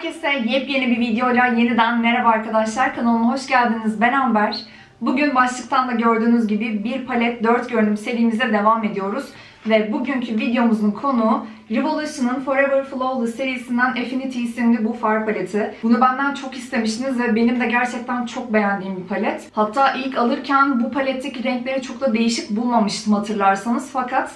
Herkese yepyeni bir videoyla yeniden merhaba arkadaşlar. Kanalıma hoş geldiniz. Ben Amber. Bugün başlıktan da gördüğünüz gibi bir palet 4 görünüm serimize devam ediyoruz. Ve bugünkü videomuzun konuğu Revolution'ın Forever Flawless serisinden Affinity isimli bu far paleti. Bunu benden çok istemiştiniz ve benim de gerçekten çok beğendiğim bir palet. Hatta ilk alırken bu paletteki renkleri çok da değişik bulmamıştım hatırlarsanız. Fakat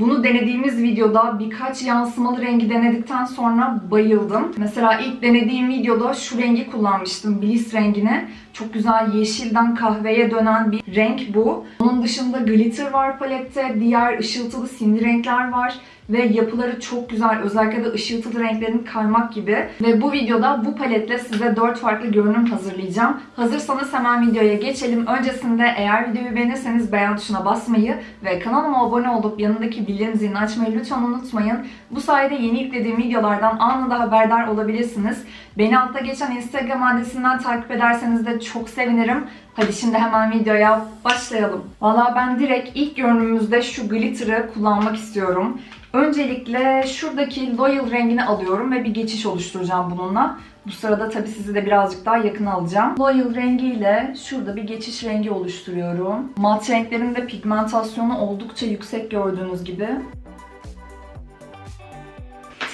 bunu denediğimiz videoda birkaç yansımalı rengi denedikten sonra bayıldım. Mesela ilk denediğim videoda şu rengi kullanmıştım. Bliss rengini. Çok güzel yeşilden kahveye dönen bir renk bu. Onun dışında glitter var palette. Diğer ışıltılı simli renkler var. Ve yapıları çok güzel. Özellikle de ışıltılı renklerin kaymak gibi. Ve bu videoda bu paletle size 4 farklı görünüm hazırlayacağım. Hazırsanız hemen videoya geçelim. Öncesinde eğer videoyu beğenirseniz beğen tuşuna basmayı ve kanalıma abone olup yanındaki bildirim zilini açmayı lütfen unutmayın. Bu sayede yeni yüklediğim videolardan anında haberdar olabilirsiniz. Beni altta geçen Instagram adresinden takip ederseniz de çok sevinirim. Hadi şimdi hemen videoya başlayalım. Valla ben direkt ilk görünümümüzde şu glitter'ı kullanmak istiyorum. Öncelikle şuradaki Loyal rengini alıyorum ve bir geçiş oluşturacağım bununla. Bu sırada tabii sizi de birazcık daha yakın alacağım. Loyal rengiyle şurada bir geçiş rengi oluşturuyorum. Mat renklerin de pigmentasyonu oldukça yüksek gördüğünüz gibi.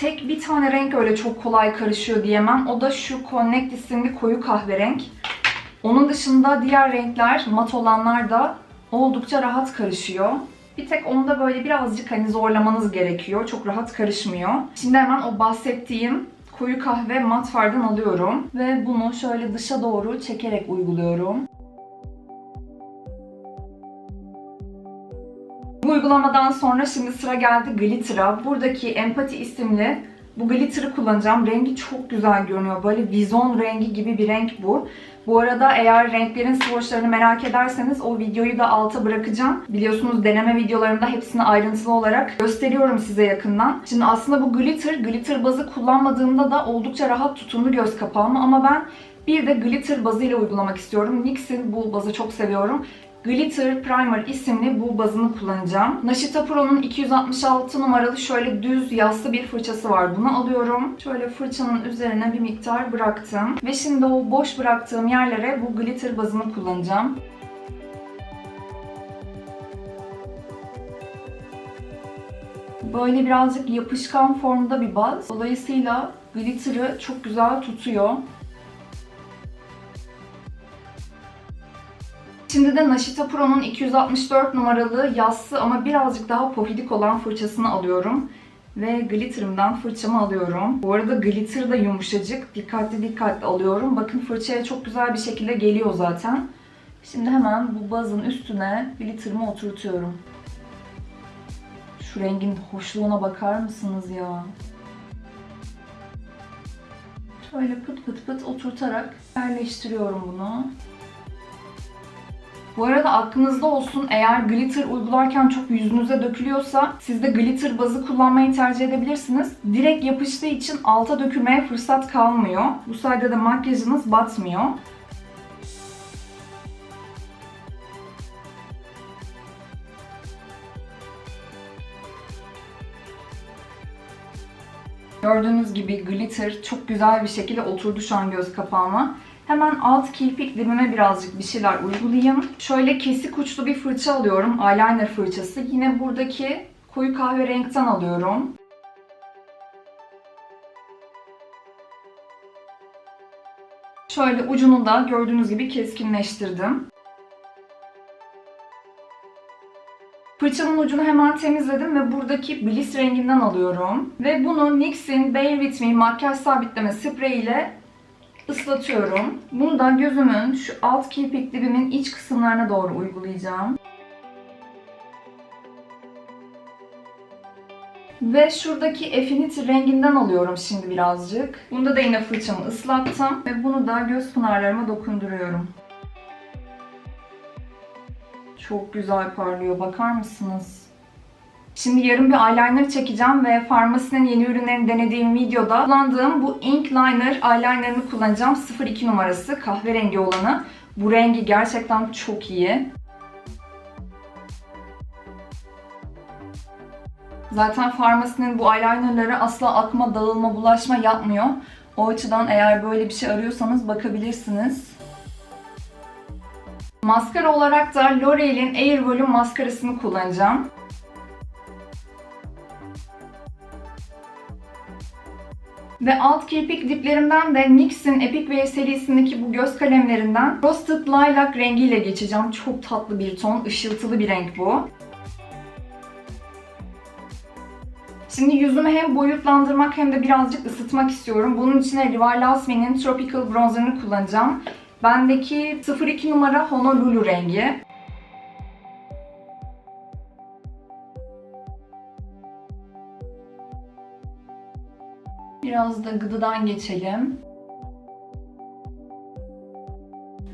Tek bir tane renk öyle çok kolay karışıyor diyemem. O da şu Connect isimli koyu kahverenk. Onun dışında diğer renkler, mat olanlar da oldukça rahat karışıyor. Bir tek onda böyle birazcık hani zorlamanız gerekiyor. Çok rahat karışmıyor. Şimdi hemen o bahsettiğim koyu kahve mat fardan alıyorum. Ve bunu şöyle dışa doğru çekerek uyguluyorum. Bu uygulamadan sonra şimdi sıra geldi Glitter'a. Buradaki Empati isimli bu glitter'ı kullanacağım. Rengi çok güzel görünüyor. Böyle vizon rengi gibi bir renk bu. Bu arada eğer renklerin swatchlarını merak ederseniz o videoyu da alta bırakacağım. Biliyorsunuz deneme videolarımda hepsini ayrıntılı olarak gösteriyorum size yakından. Şimdi aslında bu glitter, glitter bazı kullanmadığımda da oldukça rahat tutumlu göz kapağımı ama ben bir de glitter bazıyla uygulamak istiyorum. NYX'in bu bazı çok seviyorum. Glitter Primer isimli bu bazını kullanacağım. Naşita Pro'nun 266 numaralı şöyle düz yassı bir fırçası var. Bunu alıyorum. Şöyle fırçanın üzerine bir miktar bıraktım. Ve şimdi o boş bıraktığım yerlere bu glitter bazını kullanacağım. Böyle birazcık yapışkan formda bir baz. Dolayısıyla glitter'ı çok güzel tutuyor. Şimdi de Naşita Pro'nun 264 numaralı yassı ama birazcık daha pofidik olan fırçasını alıyorum. Ve glitter'ımdan fırçamı alıyorum. Bu arada glitter da yumuşacık. Dikkatli dikkatli alıyorum. Bakın fırçaya çok güzel bir şekilde geliyor zaten. Şimdi hemen bu bazın üstüne glitter'ımı oturtuyorum. Şu rengin hoşluğuna bakar mısınız ya? Şöyle pıt pıt pıt oturtarak yerleştiriyorum bunu. Bu arada aklınızda olsun eğer glitter uygularken çok yüzünüze dökülüyorsa siz de glitter bazı kullanmayı tercih edebilirsiniz. Direkt yapıştığı için alta dökülmeye fırsat kalmıyor. Bu sayede de makyajınız batmıyor. Gördüğünüz gibi glitter çok güzel bir şekilde oturdu şu an göz kapağıma. Hemen alt kirpik dibime birazcık bir şeyler uygulayayım. Şöyle kesik uçlu bir fırça alıyorum. Eyeliner fırçası. Yine buradaki koyu kahve renkten alıyorum. Şöyle ucunu da gördüğünüz gibi keskinleştirdim. Fırçanın ucunu hemen temizledim ve buradaki Bliss renginden alıyorum. Ve bunu NYX'in Bare With Me makyaj sabitleme spreyi ile ıslatıyorum. Bunu da gözümün şu alt kirpik dibimin iç kısımlarına doğru uygulayacağım. Ve şuradaki Affinity renginden alıyorum şimdi birazcık. Bunda da yine fırçamı ıslattım ve bunu da göz pınarlarıma dokunduruyorum. Çok güzel parlıyor. Bakar mısınız? Şimdi yarın bir eyeliner çekeceğim ve Farmasi'nin yeni ürünlerini denediğim videoda kullandığım bu Ink Liner eyelinerını kullanacağım. 02 numarası kahverengi olanı. Bu rengi gerçekten çok iyi. Zaten Farmasi'nin bu eyelinerları asla akma, dağılma, bulaşma yapmıyor. O açıdan eğer böyle bir şey arıyorsanız bakabilirsiniz. Maskara olarak da L'Oreal'in Air Volume maskarasını kullanacağım. Ve alt kirpik diplerimden de NYX'in Epic Wear serisindeki bu göz kalemlerinden Frosted Lilac rengiyle geçeceğim. Çok tatlı bir ton, ışıltılı bir renk bu. Şimdi yüzümü hem boyutlandırmak hem de birazcık ısıtmak istiyorum. Bunun için de Rival Lasme'nin Tropical Bronzer'ını kullanacağım. Bendeki 02 numara Honolulu rengi. Biraz da gıdıdan geçelim.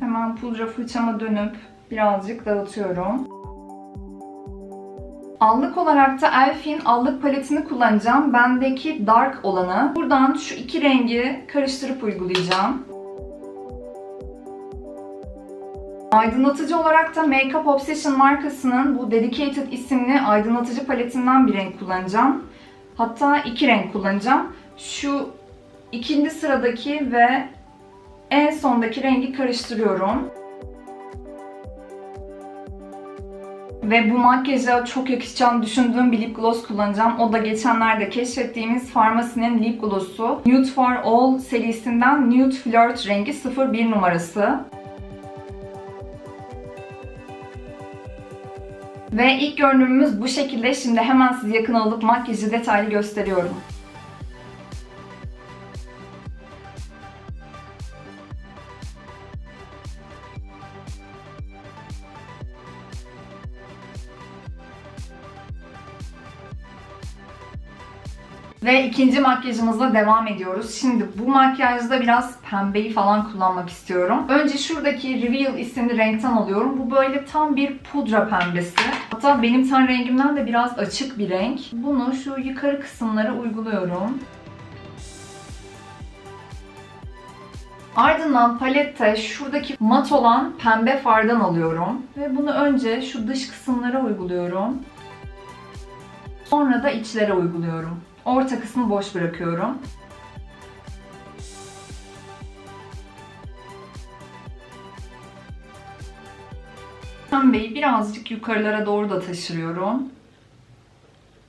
Hemen pudra fırçama dönüp birazcık dağıtıyorum. Allık olarak da Elf'in allık paletini kullanacağım. Bendeki dark olanı. Buradan şu iki rengi karıştırıp uygulayacağım. Aydınlatıcı olarak da Makeup Obsession markasının bu Dedicated isimli aydınlatıcı paletinden bir renk kullanacağım. Hatta iki renk kullanacağım. Şu ikinci sıradaki ve en sondaki rengi karıştırıyorum. Ve bu makyaja çok yakışacağını düşündüğüm bir lip gloss kullanacağım. O da geçenlerde keşfettiğimiz Farmacy'nin lip gloss'u. Nude for All serisinden Nude Flirt rengi 01 numarası. Ve ilk görünümümüz bu şekilde. Şimdi hemen sizi yakın alıp makyajı detaylı gösteriyorum. Ve ikinci makyajımızla devam ediyoruz. Şimdi bu makyajda biraz pembeyi falan kullanmak istiyorum. Önce şuradaki Reveal isimli renkten alıyorum. Bu böyle tam bir pudra pembesi. Hatta benim ten rengimden de biraz açık bir renk. Bunu şu yukarı kısımlara uyguluyorum. Ardından palette şuradaki mat olan pembe fardan alıyorum. Ve bunu önce şu dış kısımlara uyguluyorum. Sonra da içlere uyguluyorum. Orta kısmı boş bırakıyorum. Pembeyi birazcık yukarılara doğru da taşırıyorum.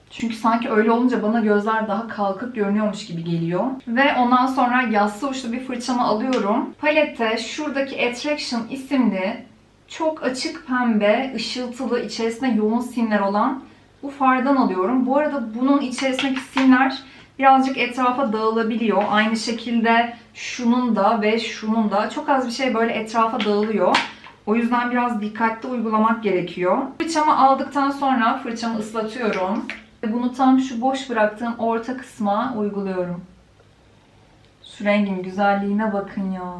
Çünkü sanki öyle olunca bana gözler daha kalkıp görünüyormuş gibi geliyor. Ve ondan sonra yassı uçlu bir fırçamı alıyorum. Palette şuradaki Attraction isimli çok açık pembe, ışıltılı, içerisinde yoğun simler olan bu fardan alıyorum. Bu arada bunun içerisindeki simler birazcık etrafa dağılabiliyor. Aynı şekilde şunun da ve şunun da çok az bir şey böyle etrafa dağılıyor. O yüzden biraz dikkatli uygulamak gerekiyor. Fırçamı aldıktan sonra fırçamı ıslatıyorum. Bunu tam şu boş bıraktığım orta kısma uyguluyorum. Şu rengin güzelliğine bakın ya.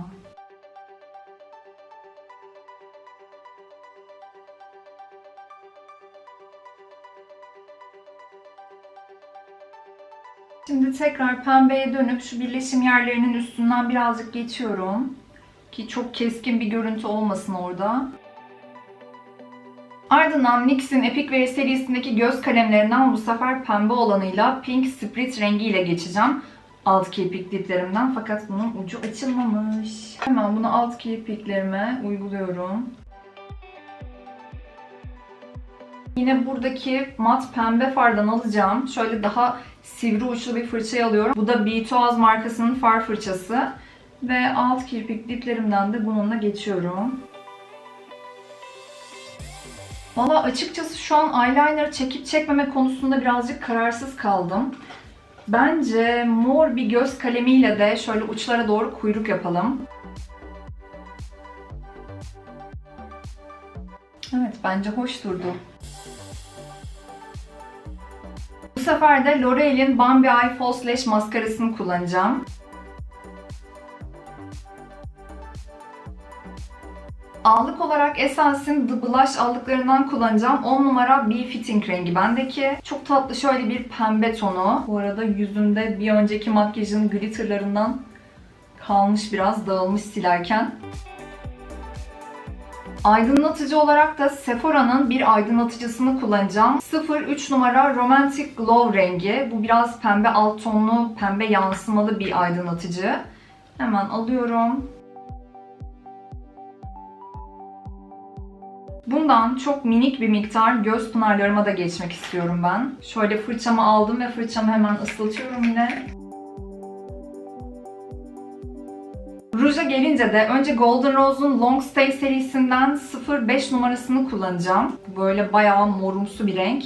Tekrar pembeye dönüp şu birleşim yerlerinin üstünden birazcık geçiyorum. Ki çok keskin bir görüntü olmasın orada. Ardından NYX'in Epic Wear serisindeki göz kalemlerinden bu sefer pembe olanıyla Pink Sprit rengiyle geçeceğim. Alt kirpik diplerimden fakat bunun ucu açılmamış. Hemen bunu alt kirpiklerime uyguluyorum. Yine buradaki mat pembe fardan alacağım. Şöyle daha sivri uçlu bir fırçayı alıyorum. Bu da Bitoaz markasının far fırçası. Ve alt kirpik diplerimden de bununla geçiyorum. Valla açıkçası şu an eyeliner çekip çekmeme konusunda birazcık kararsız kaldım. Bence mor bir göz kalemiyle de şöyle uçlara doğru kuyruk yapalım. Evet bence hoş durdu. Bu sefer de L'Oreal'in Bambi Eye False Lash maskarasını kullanacağım. Allık olarak Essence'in The Blush aldıklarından kullanacağım. 10 numara B Fitting rengi bendeki. Çok tatlı şöyle bir pembe tonu. Bu arada yüzümde bir önceki makyajın glitterlarından kalmış biraz dağılmış silerken. Aydınlatıcı olarak da Sephora'nın bir aydınlatıcısını kullanacağım. 03 numara Romantic Glow rengi. Bu biraz pembe alt tonlu, pembe yansımalı bir aydınlatıcı. Hemen alıyorum. Bundan çok minik bir miktar göz pınarlarıma da geçmek istiyorum ben. Şöyle fırçamı aldım ve fırçamı hemen ıslatıyorum yine. Ruja gelince de önce Golden Rose'un Long Stay serisinden 05 numarasını kullanacağım. Böyle bayağı morumsu bir renk.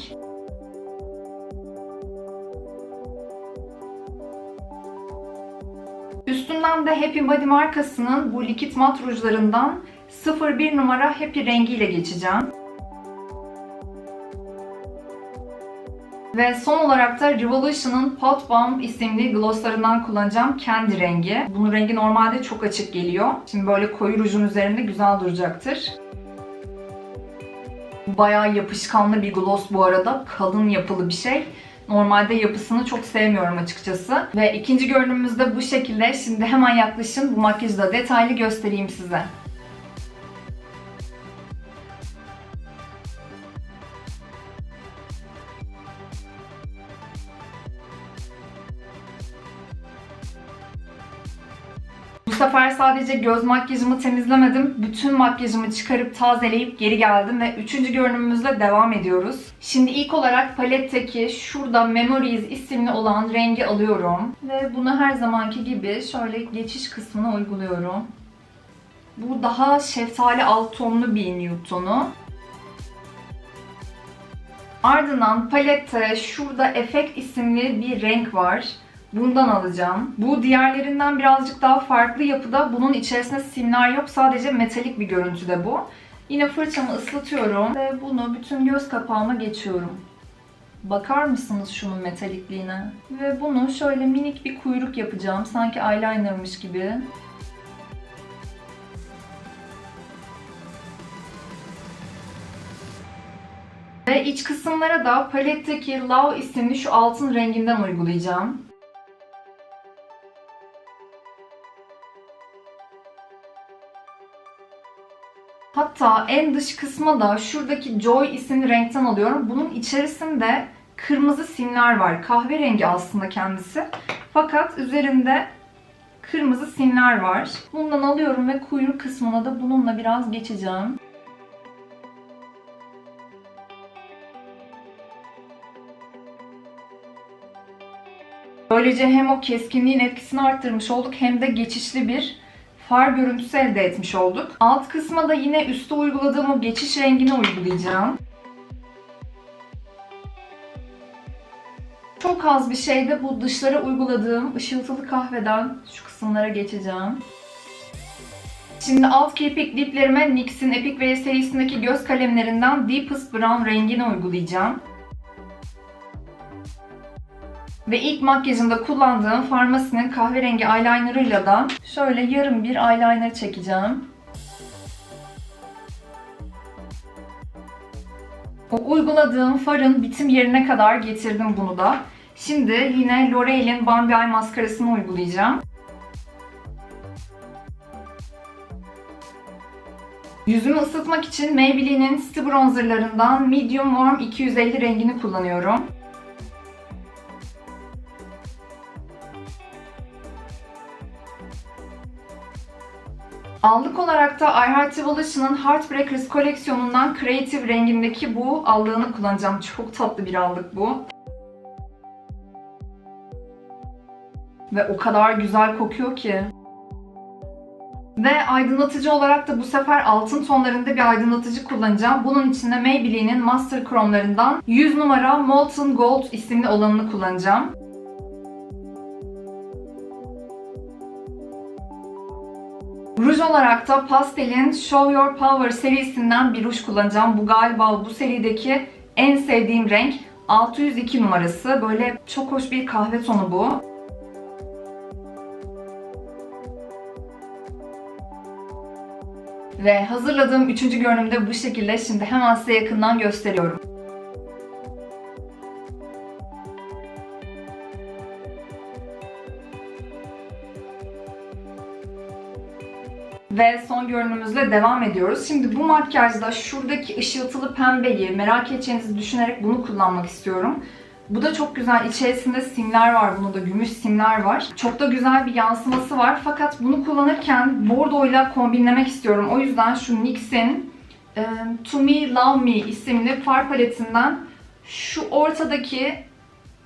Üstünden de Happy Body markasının bu likit mat rujlarından 01 numara Happy rengiyle geçeceğim. Ve son olarak da Revolution'ın Pot Bomb isimli glosslarından kullanacağım kendi rengi. Bunun rengi normalde çok açık geliyor. Şimdi böyle koyu rujun üzerinde güzel duracaktır. Bayağı yapışkanlı bir gloss bu arada. Kalın yapılı bir şey. Normalde yapısını çok sevmiyorum açıkçası. Ve ikinci görünümümüz de bu şekilde. Şimdi hemen yaklaşın bu makyajı da detaylı göstereyim size. Sefer sadece göz makyajımı temizlemedim. Bütün makyajımı çıkarıp tazeleyip geri geldim ve üçüncü görünümümüzle devam ediyoruz. Şimdi ilk olarak paletteki şurada Memories isimli olan rengi alıyorum. Ve bunu her zamanki gibi şöyle geçiş kısmına uyguluyorum. Bu daha şeftali alt tonlu bir nude tonu. Ardından palette şurada Effect isimli bir renk var. Bundan alacağım. Bu diğerlerinden birazcık daha farklı yapıda. Bunun içerisinde simler yok. Sadece metalik bir görüntüde bu. Yine fırçamı ıslatıyorum ve bunu bütün göz kapağıma geçiyorum. Bakar mısınız şunun metalikliğine? Ve bunu şöyle minik bir kuyruk yapacağım. Sanki eyelinermış gibi. Ve iç kısımlara da paletteki Love isimli şu altın renginden uygulayacağım. Hatta en dış kısma da şuradaki Joy isimli renkten alıyorum. Bunun içerisinde kırmızı simler var. Kahverengi aslında kendisi. Fakat üzerinde kırmızı simler var. Bundan alıyorum ve kuyruk kısmına da bununla biraz geçeceğim. Böylece hem o keskinliğin etkisini arttırmış olduk hem de geçişli bir far görüntüsü elde etmiş olduk. Alt kısma da yine üstte uyguladığım o geçiş rengini uygulayacağım. Çok az bir şeyde bu dışlara uyguladığım ışıltılı kahveden şu kısımlara geçeceğim. Şimdi alt kirpik diplerime NYX'in Epic Way serisindeki göz kalemlerinden Deepest Brown rengini uygulayacağım. Ve ilk makyajımda kullandığım Farmasi'nin kahverengi eyelinerıyla da şöyle yarım bir eyeliner çekeceğim. O uyguladığım farın bitim yerine kadar getirdim bunu da. Şimdi yine L'Oreal'in Bambi Eye maskarasını uygulayacağım. Yüzümü ısıtmak için Maybelline'in City Bronzer'larından Medium Warm 250 rengini kullanıyorum. Allık olarak da Heart Evolution'ın Heartbreakers koleksiyonundan Creative rengindeki bu allığını kullanacağım. Çok tatlı bir allık bu. Ve o kadar güzel kokuyor ki. Ve aydınlatıcı olarak da bu sefer altın tonlarında bir aydınlatıcı kullanacağım. Bunun için de Maybelline'in Master Chrome'larından 100 numara Molten Gold isimli olanını kullanacağım. Olarak da Pastel'in Show Your Power serisinden bir ruj kullanacağım. Bu galiba bu serideki en sevdiğim renk. 602 numarası. Böyle çok hoş bir kahve tonu bu. Ve hazırladığım üçüncü görünümde bu şekilde. Şimdi hemen size yakından gösteriyorum. Ve son görünümümüzle devam ediyoruz. Şimdi bu makyajda şuradaki ışıltılı pembeyi merak edeceğinizi düşünerek bunu kullanmak istiyorum. Bu da çok güzel. İçerisinde simler var. Bunun da gümüş simler var. Çok da güzel bir yansıması var. Fakat bunu kullanırken bordoyla kombinlemek istiyorum. O yüzden şu NYX'in e, To Me Love Me isimli far paletinden şu ortadaki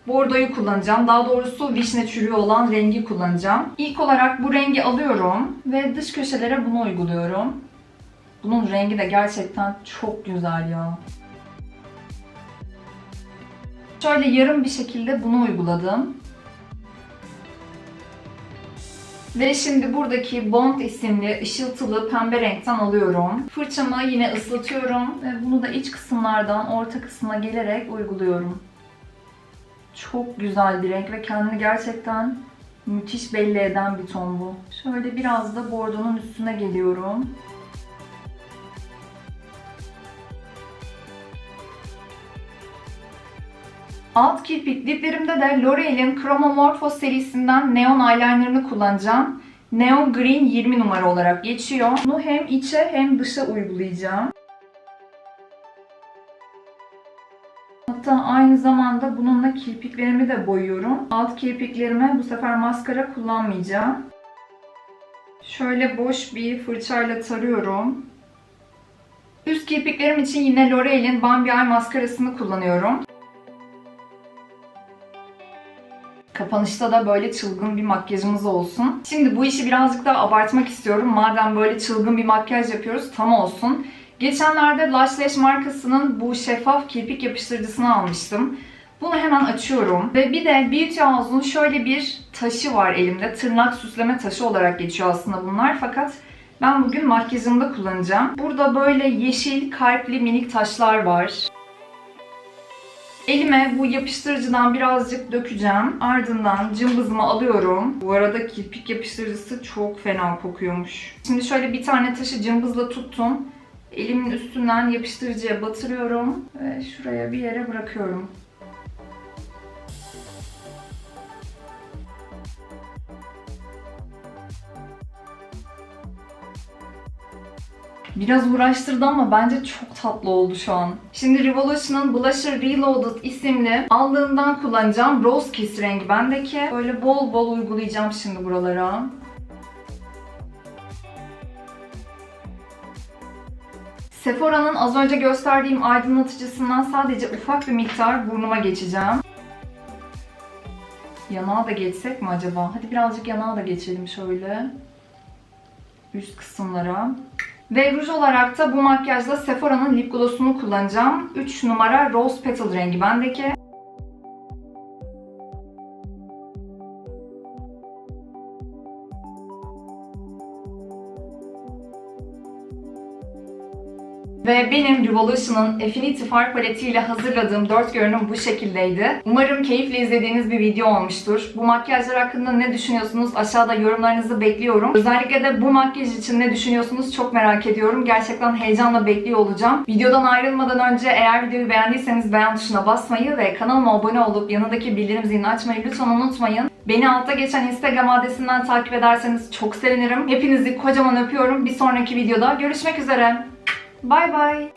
bordoyu kullanacağım. Daha doğrusu vişne çürüğü olan rengi kullanacağım. İlk olarak bu rengi alıyorum ve dış köşelere bunu uyguluyorum. Bunun rengi de gerçekten çok güzel ya. Şöyle yarım bir şekilde bunu uyguladım. Ve şimdi buradaki Bond isimli ışıltılı pembe renkten alıyorum. Fırçamı yine ıslatıyorum ve bunu da iç kısımlardan orta kısma gelerek uyguluyorum. Çok güzel bir renk ve kendini gerçekten müthiş belli eden bir ton bu. Şöyle biraz da bordonun üstüne geliyorum. Alt kirpik diplerimde de L'Oreal'in Chromomorpho serisinden Neon Eyeliner'ını kullanacağım. Neon Green 20 numara olarak geçiyor. Bunu hem içe hem dışa uygulayacağım. Hatta aynı zamanda bununla kirpiklerimi de boyuyorum. Alt kirpiklerime bu sefer maskara kullanmayacağım. Şöyle boş bir fırçayla tarıyorum. Üst kirpiklerim için yine L'Oreal'in Bambi Eye maskarasını kullanıyorum. Kapanışta da böyle çılgın bir makyajımız olsun. Şimdi bu işi birazcık daha abartmak istiyorum. Madem böyle çılgın bir makyaj yapıyoruz tam olsun. Geçenlerde Lush Lash markasının bu şeffaf kirpik yapıştırıcısını almıştım. Bunu hemen açıyorum. Ve bir de Beauty House'un şöyle bir taşı var elimde. Tırnak süsleme taşı olarak geçiyor aslında bunlar. Fakat ben bugün makyajımda kullanacağım. Burada böyle yeşil kalpli minik taşlar var. Elime bu yapıştırıcıdan birazcık dökeceğim. Ardından cımbızımı alıyorum. Bu arada kirpik yapıştırıcısı çok fena kokuyormuş. Şimdi şöyle bir tane taşı cımbızla tuttum. Elimin üstünden yapıştırıcıya batırıyorum ve şuraya bir yere bırakıyorum. Biraz uğraştırdı ama bence çok tatlı oldu şu an. Şimdi Revolution'ın Blusher Reloaded isimli aldığımdan kullanacağım Rose Kiss rengi bendeki. Böyle bol bol uygulayacağım şimdi buralara. Sephora'nın az önce gösterdiğim aydınlatıcısından sadece ufak bir miktar burnuma geçeceğim. Yanağa da geçsek mi acaba? Hadi birazcık yanağa da geçelim şöyle. Üst kısımlara. Ve ruj olarak da bu makyajda Sephora'nın lip gloss'unu kullanacağım. 3 numara Rose Petal rengi bendeki. Ve benim Revolution'ın Affinity far paletiyle hazırladığım 4 görünüm bu şekildeydi. Umarım keyifle izlediğiniz bir video olmuştur. Bu makyajlar hakkında ne düşünüyorsunuz? Aşağıda yorumlarınızı bekliyorum. Özellikle de bu makyaj için ne düşünüyorsunuz çok merak ediyorum. Gerçekten heyecanla bekliyor olacağım. Videodan ayrılmadan önce eğer videoyu beğendiyseniz beğen tuşuna basmayı ve kanalıma abone olup yanındaki bildirim zilini açmayı lütfen unutmayın. Beni altta geçen Instagram adresinden takip ederseniz çok sevinirim. Hepinizi kocaman öpüyorum. Bir sonraki videoda görüşmek üzere. Bye bye.